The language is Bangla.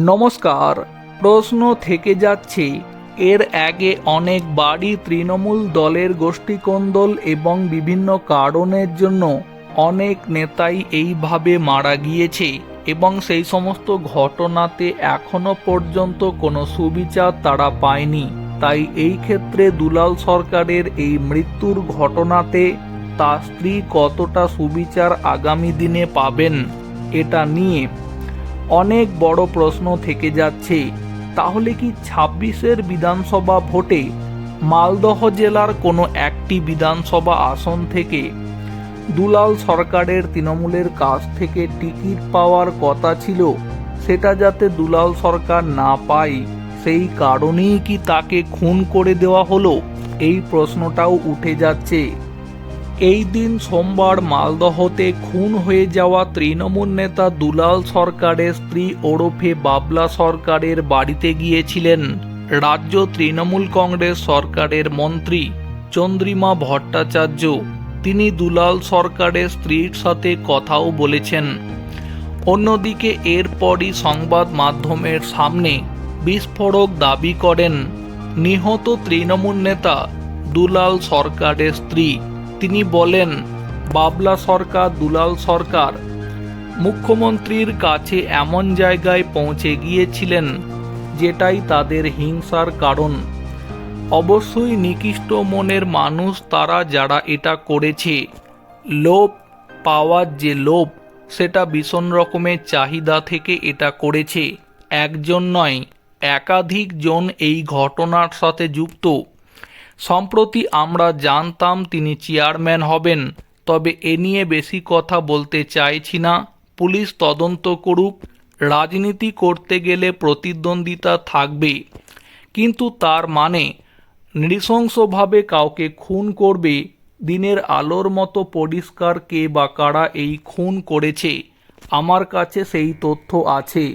নমস্কার, প্রশ্ন থেকে যাচ্ছে। এর আগে অনেক বাড়ি তৃণমূল দলের গোষ্ঠীকন্দল এবং বিভিন্ন কারণের জন্য অনেক নেতাই এইভাবে মারা গিয়েছে এবং সেই সমস্ত ঘটনাতে এখনও পর্যন্ত কোনো সুবিচার তারা পায়নি। তাই এই ক্ষেত্রে দুলাল সরকারের এই মৃত্যুর ঘটনাতে তার স্ত্রী কতটা সুবিচার আগামী দিনে পাবেন, এটা নিয়ে অনেক বড় প্রশ্ন থেকে যাচ্ছে, তাহলে কি ছাব্বিশের বিধানসভা ভোটে মালদহ জেলার কোনো একটি বিধানসভা আসন থেকে দুলাল সরকারের তৃণমূলের কাছ থেকে টিকিট পাওয়ার কথা ছিল, সেটা যাতে দুলাল সরকার না পায়? সেই কারণেই কি তাকে খুন করে দেওয়া হলো? এই প্রশ্নটাও উঠে যাচ্ছে। এই দিন সোমবার মালদহতে খুন হয়ে যাওয়া তৃণমূল নেতা দুলাল সরকারের স্ত্রী ওরফে বাবলা সরকারের বাড়িতে গিয়েছিলেন। রাজ্য তৃণমূল কংগ্রেস সরকারের মন্ত্রী চন্দ্রিমা ভট্টাচার্য। তিনি দুলাল সরকারের স্ত্রীর সাথে কথাও বলেছেন। অন্যদিকে এরপরই সংবাদ মাধ্যমের সামনে বিস্ফোরক দাবি করেন। নিহত তৃণমূল নেতা দুলাল সরকারের স্ত্রী। তিনি বলেন, বাবলা সরকার, দুলাল সরকার মুখ্যমন্ত্রীর কাছে এমন জায়গায় পৌঁছে গিয়েছিলেন যেটাই তাদের হিংসার কারণ। অবশ্যই নিকৃষ্ট মনের মানুষ তারা যারা এটা করেছে। লোভ পাওয়ার যে লোভ সেটা ভীষণ রকমের চাহিদা থেকে এটা করেছে। একজন নয় একাধিক জন এই ঘটনার সাথে যুক্ত। সম্প্রতি আমরা জানতাম তিনি চেয়ারম্যান হবেন, তবে এ নিয়ে বেশি কথা বলতে চাইছি না। পুলিশ তদন্ত করুক, রাজনীতি করতে গেলে প্রতিদ্বন্দ্বিতা থাকবে। কিন্তু তার মানে নৃশংসভাবে কাউকে খুন করবে, দিনের আলোর মতো পরিষ্কার কে বা কারা এই খুন করেছে, আমার কাছে সেই তথ্য আছে।